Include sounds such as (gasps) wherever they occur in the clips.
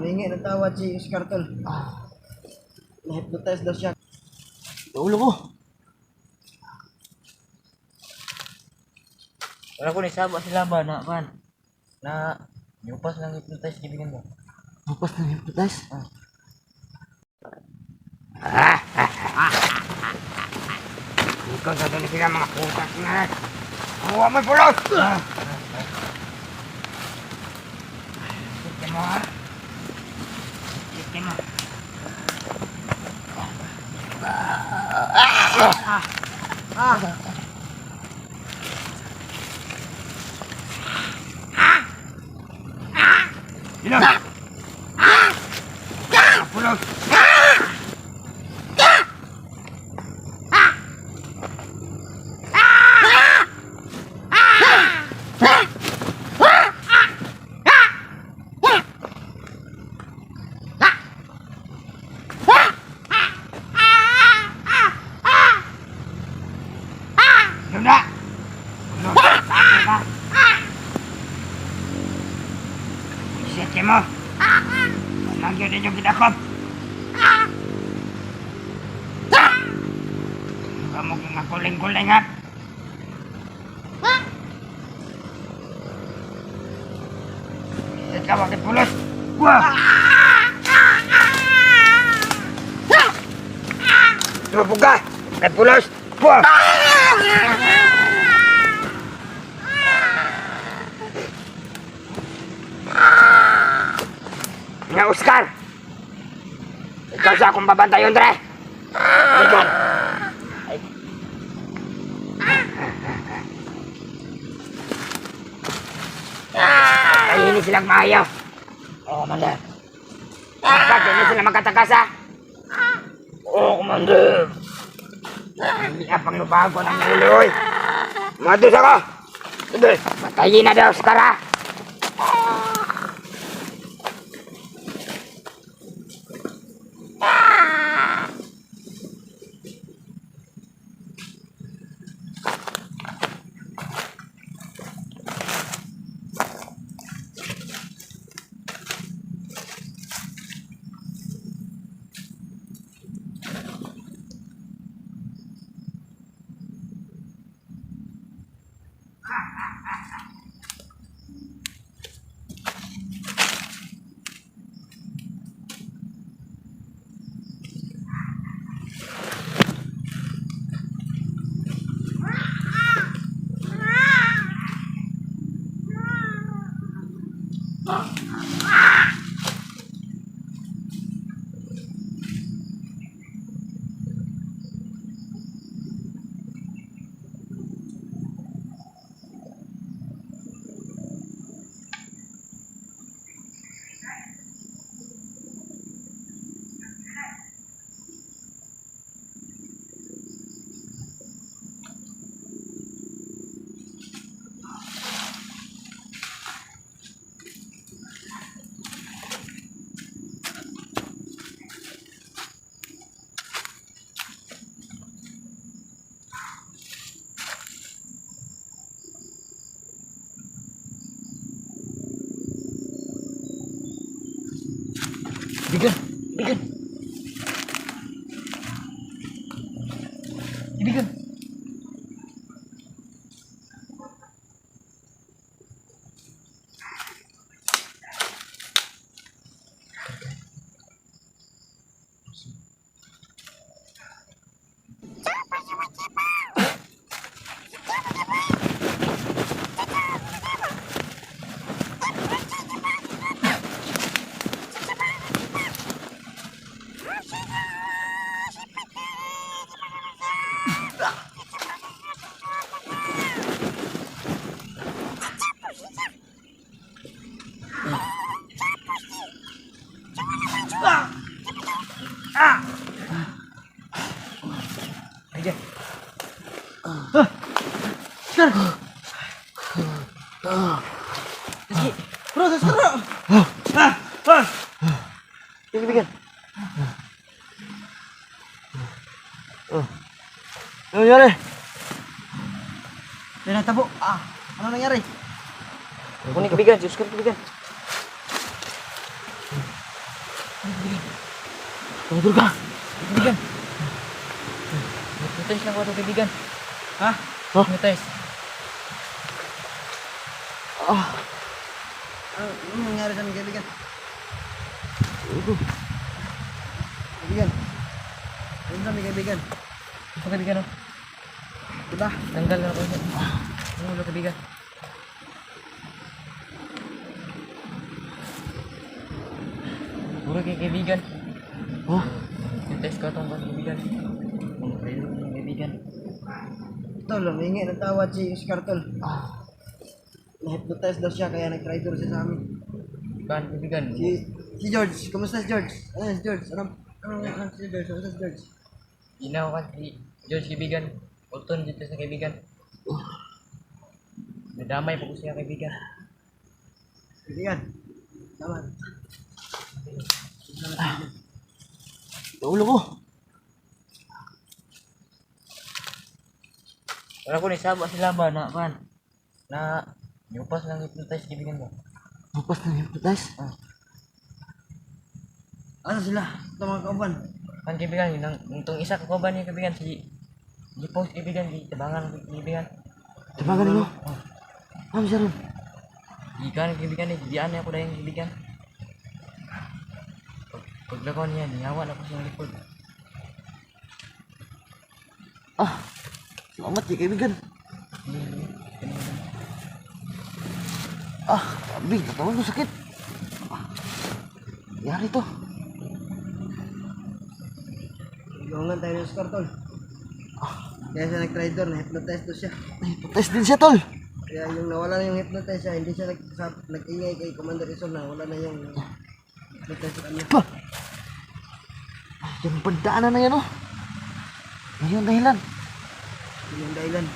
Humingi ng tawad si Oscar, tol. Ah. Na-hypnotize daw siya. Ulo ko. Wala ko ni saba sila ba na kan. Na yupas lang hypnotize gibigin mo. Tapos na hypnotize. Ikaw sa doon sila mga putas na. Huwa mo pulot! Sige mo ha. Sige mo. Ilan? Pulot! Luna! Luna, saan ka? Sige mo. Nagyo din yung ginakop. Kamu nga kuling-kuling ha. Ikaw ang pulos. Wah! Tubuga! Kay pulos! Wah! Oscar! Ikaw sa akong babantayon, Dre! Ikaw! Ay. Hindi silang maayaw. Oo, Commander. Bakit hindi sila magkatagasa? Oo, Commander. Hindi ka pang lubago ng uloy. Madus ako! Sige, patayin na daw, Oscar, ha? Bigan. Bigan. Ibigan. Bro, Oscar, bro! Sige, bigan. Oh. Ano nangyari? May natabo. Ah, ano nangyari? Kunin ka bigan, Diyos ka bigan. Traitor ka. Kaibigan. Hypnotize lang ako ito, kaibigan. Ha? Oh. Hypnotize. Ah. Ano, ano nangyari sa amin kaibigan? Ito. Kaibigan. Ano sa amin kaibigan? Ito, kaibigan, oh. Diba? Tanggal na ako. Ang ulo, kaibigan. Puro kay kaibigan. Oh. Hypnotize ko itong kaibigan. Mga kaibigan. Tol, humingi ng tawad si Oscar Tol. Na-hypnotize daw siya kaya nag-traitor siya sa amin. Kan, kaibigan. Si, si George, kumusta si George? Ano si George? Anong, anong, si George? Kumusta si George? Ginawa ka si George kaibigan. Ulton dito sa kaibigan. Nadamay po ko siya kaibigan. Kaibigan. Salamat. Ulo ko. Wala ko ni sabo sila ba na kan na yupas lang hypnotize kaibigan mo. Mapas na hypnotize. Ano sila? Ito mga kauban. Kan kaibigan yun itong isa ko ba niya kaibigan si di post kaibigan di tabangan ko kaibigan. Tabagan mo. Ma'am, siya ron. Di kan kaibigan ni di ana ako dayang kaibigan. Pag- Paglakaw niya, niyawa na ko sa likod. Ah. Salamat kay kaibigan. Ah, sabi, katawan ko sakit. Ah. Yari to. Iwangan tayo ni Oscar Tol. Kaya siya nag-traitor, na-hypnotize daw siya. Hypnotize din siya, tol. Kaya yung nawala na yung hypnotize siya, hindi siya nag nag-ingay kay Commander Ison na wala na yung hypnotize sa kanya. Pa. Ah, Yung pagdaanan na yan, oh. Ngayon dahilan. Yun yung dahilan.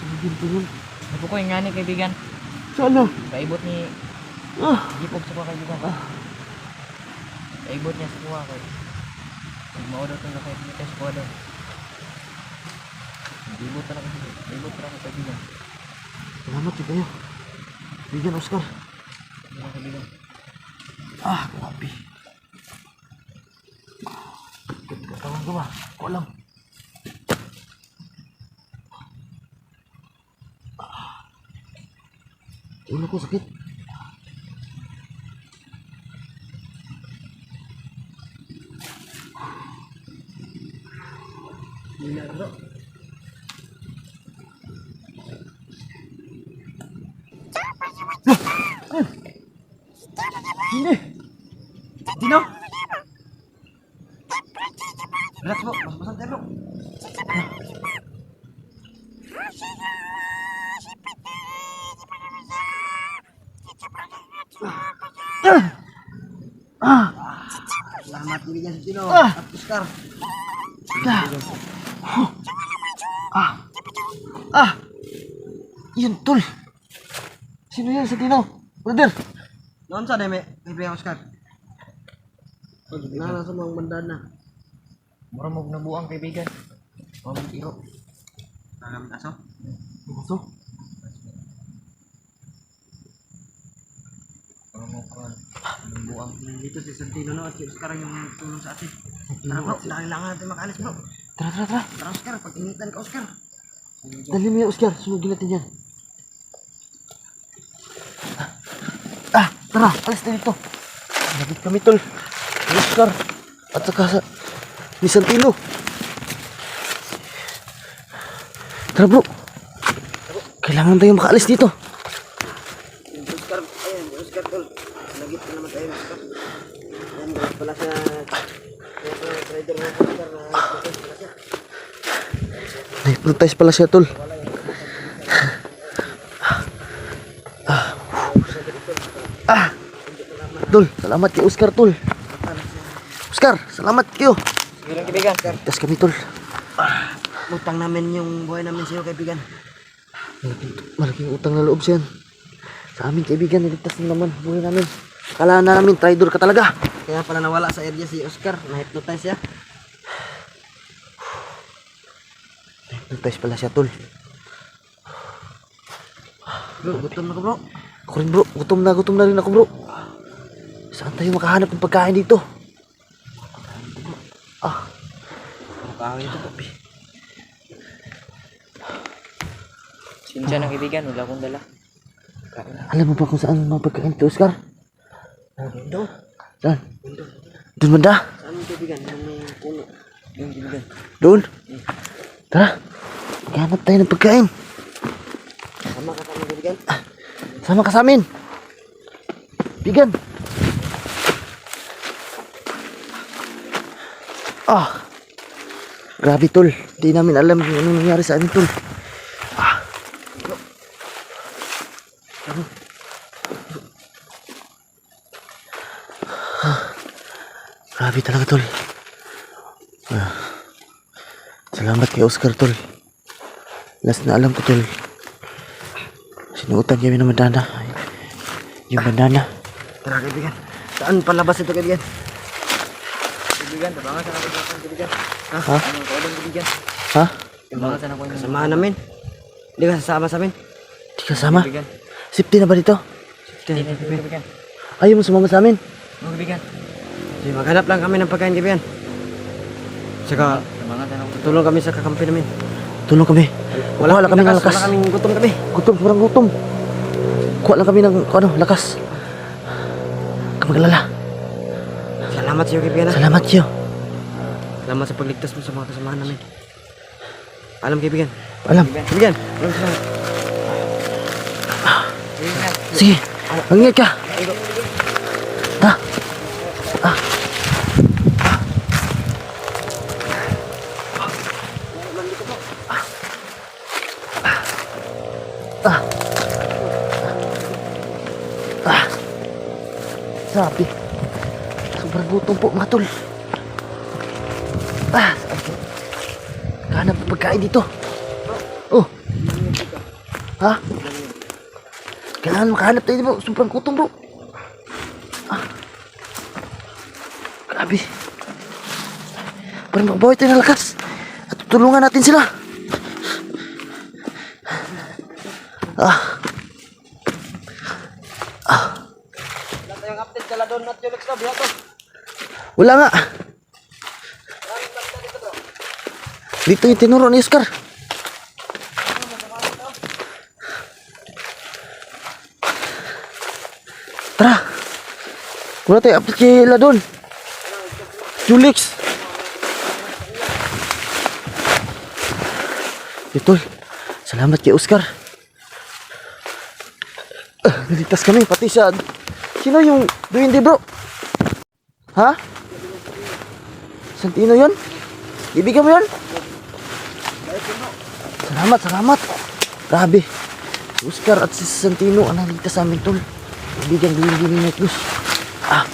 Sabihin ko yun. Ako ko yung ngani kaibigan. Sana. Kaibot ni Ah. Gipog sa mga kaibigan. Kaibot niya sa kuha ko. Pag ito na kayo, hypnotize ko daw. Gibot na ako. Gibot na ako kaibigan. Salamat kay kayo. Kaibigan Oscar. Mga kaibigan. Ah, grabe. Katawan ko ba? Ko lang. Ah. Ulo ko sakit. Leonardo. Hindi. Dino! Relax bro, mas-masan tayo bro. Salamat kaibigan si Tino Ah. at Oscar. Ah. (gasps) Ah. Yun, tol. Sino yan sa tino? Brother. Noon sa deme, kaibigan Oscar. Nana sa mga bandana. Mura mo nabuang kaibigan. Mga mong tiro. Nagamit aso. Kuhan. Nabuang. Dito si Santino no at si Oscar yung tulong sa atin. Tara bro, dahil lang natin makaalis bro. Tara, tara, tara. Tara Oscar, pag initan ka Oscar. Dali mo yan, Oscar. Sunugin natin yan. Ah, tara. Alis na dito. Nagit kami, tol. Oscar. At saka sa... Ni Santino. Tara, bro. Kailangan tayo makaalis dito. Oscar, ayan, Oscar tol. Nagit na naman tayo Oscar. Yan, guys pala siya. Hypnotize pala siya. Tol. Ah. Tol, salamat kay Oscar, tol. Oscar, salamat kayo. Sige lang kaibigan. Tas kami, tol. Utang namin yung buhay namin sa iyo, kaibigan. Malaking, malaking utang na loob siyan. Sa amin, kaibigan, niligtas mo naman buhay namin. Kala na namin, traitor ka talaga. Kaya pala nawala sa area si Oscar. Na-hypnotize siya. Hypnotize pala siya, tol. Bro, gutom na ko bro. Ako rin, bro. Gutom na, gutom na rin ako, bro. Saan tayo makahanap ng pagkain dito? Ah. Pangit ito. Sinsya ng kaibigan, wala akong dala. Alam mo ba kung saan mga pagkain dito, Oscar? Doon. Saan? Doon banda? Saan yung kaibigan? Yung may puno. Tayo ng. Sama ka sa kaibigan. Sama ka sa amin. Bigan. Ah. Grabe, tol. Di namin alam kung anong nangyari sa amin, tol. Grabe talaga, tol. Ah. Salamat kay Oscar, tol. Last na alam ko, tol. Sinuotan kami ng bandana. Yung bandana. Tara kaibigan. Saan palabas ito kaibigan? Kaibigan, tabangan sa yung kaibigan. Ha? Ha? Ano ko yung kaibigan? Ha? Tabangan sa ako yung Samahan namin. Hindi ka sasama sa amin. Di kasama? kaibigan. Safety na ba dito? Hindi na kaibigan. Ayaw mo sumama sa amin? Yung kaibigan. Sige, maghanap lang kami ng pagkain kaibigan. Tsaka Tabangan sa ako. tulong kami sa kakampi namin. Tulong kami. Wala, wala kami ng lakas. Wala kaming gutom kami. Gutom, kurang gutom. Kuha lang kami ng ano, lakas. Kamagalala. Salamat sa iyo kaibigan. ha. Salamat siyo. Salamat sa pagligtas mo sa mga kasamahan namin. Alam kaibigan. Alam. Kaibigan. Maraming salamat. Sige. Mangingat ka. Mga tol. Ah, sabi. Kahanap ng pagkain dito. Oh. Ha? Kailangan makahanap tayo bro. Sobrang gutom bro. Ah. Grabe. Parang makabawi tayo ng lakas. At tutulungan natin sila. Ah. Tayong update doon at yung extra biyato. Wala nga. Dito yung tinuro ni Oscar. Tara. Wala tayo update kay Ladon. Julix. Ito. Salamat kay Oscar. Ah, naligtas kami pati sa Sino yung duwindi bro? Ha? Santino yon? Ibigay mo yon? Salamat, salamat. Grabe. Si Oscar at si Santino ang naligtas sa amin, tol. Ibigay din din ni Cruz. Ah.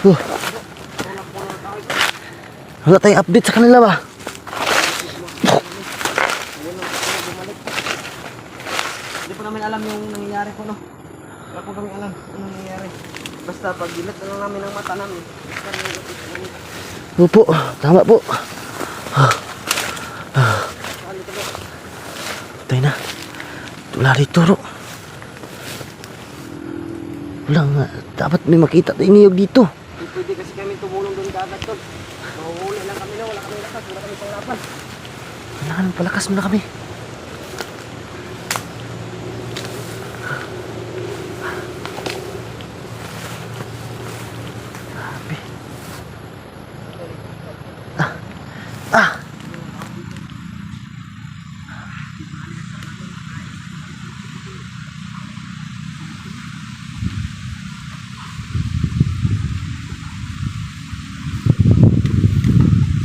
Huh. Wala tayong update sa kanila ba? Hindi po namin alam yung nangyayari po, no? Wala po kami alam kung nangyayari. Basta pag dilat na namin ang mata namin. Opo, tama po. Ah. Ah. Tayo na. Wala rito, Ro. Wala nga. Dapat may makita tayong niyog dito. Hindi pwede kasi kami tumulong doon kaagad tol. Mahuhuli lang kami na, wala kami lakas, wala kami panglapan. Kailangan palakas muna kami. Grabe. Ah. Ah.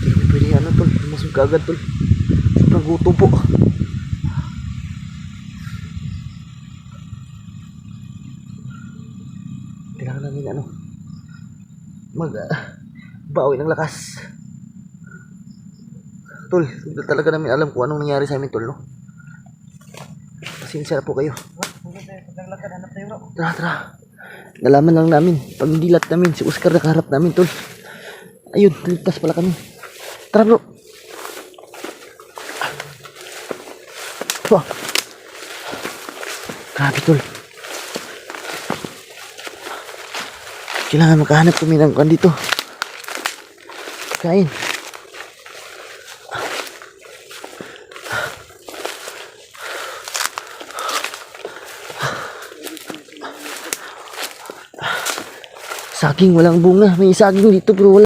Hindi kami pwede ano tol. Masog ka agad tol. Sobrang gutom po. Kailangan namin ano. Mag ah, bawi ng lakas. Tol, hindi talaga namin alam kung anong nangyari sa amin tol, no? Pasensya na po kayo. Tara, tara. Nalaman lang namin, pag dilat namin, si Oscar nakaharap namin, tol. Ayun, ligtas pala kami. Tara, bro. Wah. Grabe, tol. Kailangan makahanap kami ng kan dito. Kain. Saging, walang bunga. May saging dito pero wala.